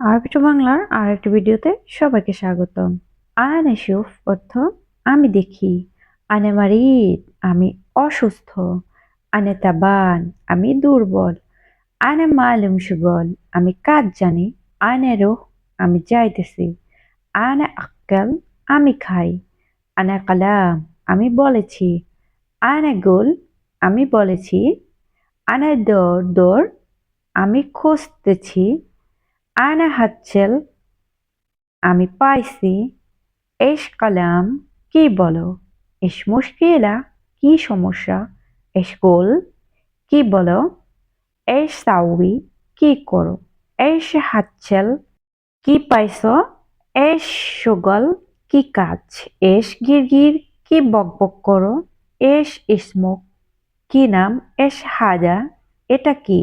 আরবিটো বাংলার আর একটি ভিডিওতে সবাইকে স্বাগতম। আনে সুফ অর্থ, আমি দেখি। আনে মারিদ, আমি অসুস্থ। আনে তাবান, আমি দুর্বল। আনে মালুম সুগল আমি কাজ জানি। আনে রুহ, আমি যাইতেছি। আনে আক্কাল আমি খাই। আনে কালাম, আমি বলেছি। আনে গোল, আমি বলেছি। আনে দৌড় দৌড়, আমি খুঁজতেছি। আনা হাচ্ছেল আমি পাইছি এস কালাম, কি বলো? এস মুশকিলা, কি সমস্যা? এস গোল, কি বলো? এস সাউই কি করো? এস হাচ্ছেল কি পাইছ? এস সুগল, কি কাজ? এস গিরগির, কি বকবক করো? এস ইসমুক, কি নাম? এস হাজা, এটা কি?